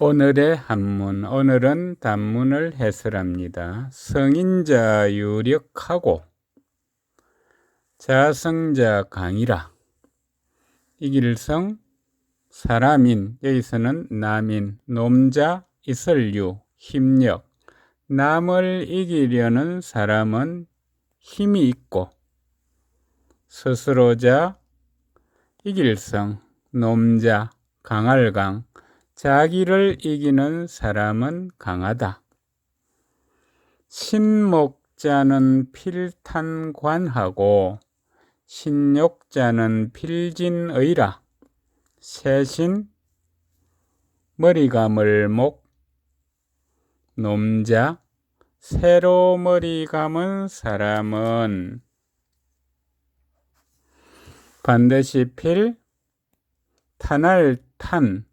오늘의 한문, 오늘은 단문을 해설합니다. 성인자 유력하고 자성자 강이라. 이길성 사람인 여기서는 남인 놈자 이설유 힘력. 남을 이기려는 사람은 힘이 있고 스스로자 이길성 놈자 강할강 자기를 이기는 사람은 강하다. 신목자는 필탄관하고 신욕자는 필진의라. 세신 머리가 멀목 놈자 새로 머리 감은 사람은 반드시 필 탄할 탄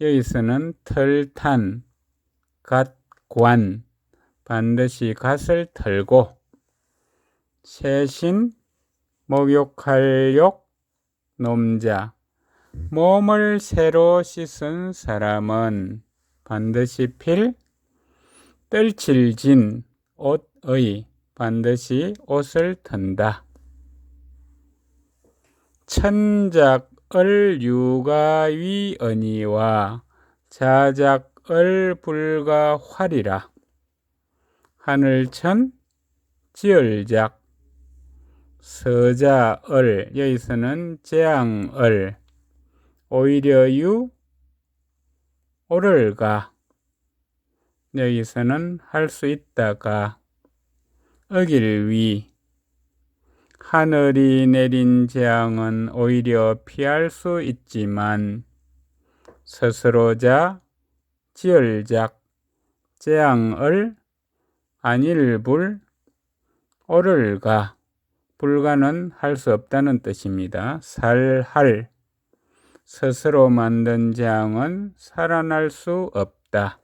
여기서는 털탄 갓관 반드시 갓을 털고 세신 목욕할 욕 놈자 몸을 새로 씻은 사람은 반드시 필 뜰칠진 옷의 반드시 옷을 턴다. 천작 을 유가위 언니와 자작을 불가 활이라. 하늘천 지을작. 서자을 여기서는 재앙을. 오히려 유 오를가. 여기서는 할 수 있다가. 어길 위 하늘이 내린 재앙은 오히려 피할 수 있지만 스스로자 지을작 재앙을 안일불 오를가 불가는 할 수 없다는 뜻입니다. 살할 스스로 만든 재앙은 살아날 수 없다.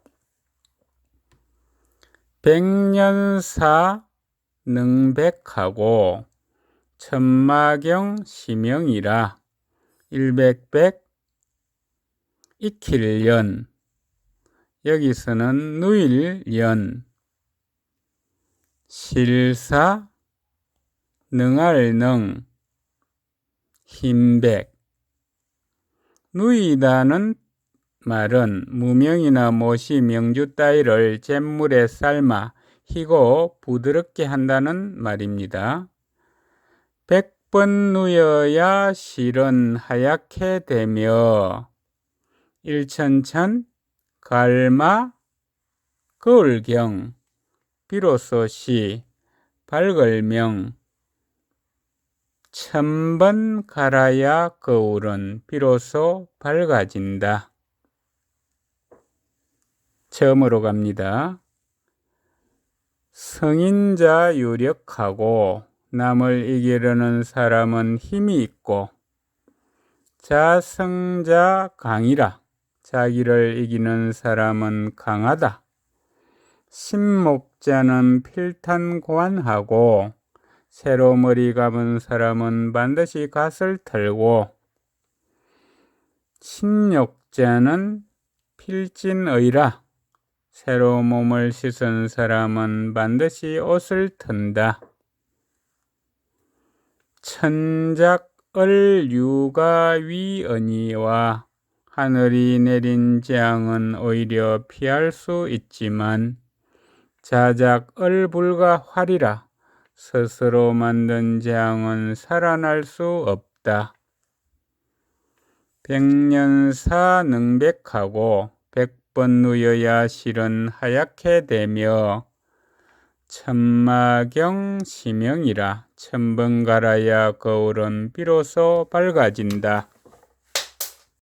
백년사 능백하고 천마경 시명이라. 일백백 익힐년. 여기서는 누일년. 실사 능할 능. 힘백. 누이다는 말은 무명이나 못이 명주 따위를 잿물에 삶아 희고 부드럽게 한다는 말입니다. 백번 누여야 실은 하얗게 되며 일천천 갈마 거울경 비로소 시 발걸명 천번 갈아야 거울은 비로소 밝아진다. 처음으로 갑니다. 성인자 유력하고 남을 이기려는 사람은 힘이 있고 자성자 강이라 자기를 이기는 사람은 강하다. 신목자는 필탄관하고 새로 머리 감은 사람은 반드시 갓을 털고 신욕자는 필진의라 새로 몸을 씻은 사람은 반드시 옷을 턴다. 천작을 유가위언니와 하늘이 내린 재앙은 오히려 피할 수 있지만 자작을 불가 활이라 스스로 만든 재앙은 살아날 수 없다. 백년사 능백하고 백번 누여야 실은 하얗게 되며 천마경 시명이라 천번 갈아야 거울은 비로소 밝아진다.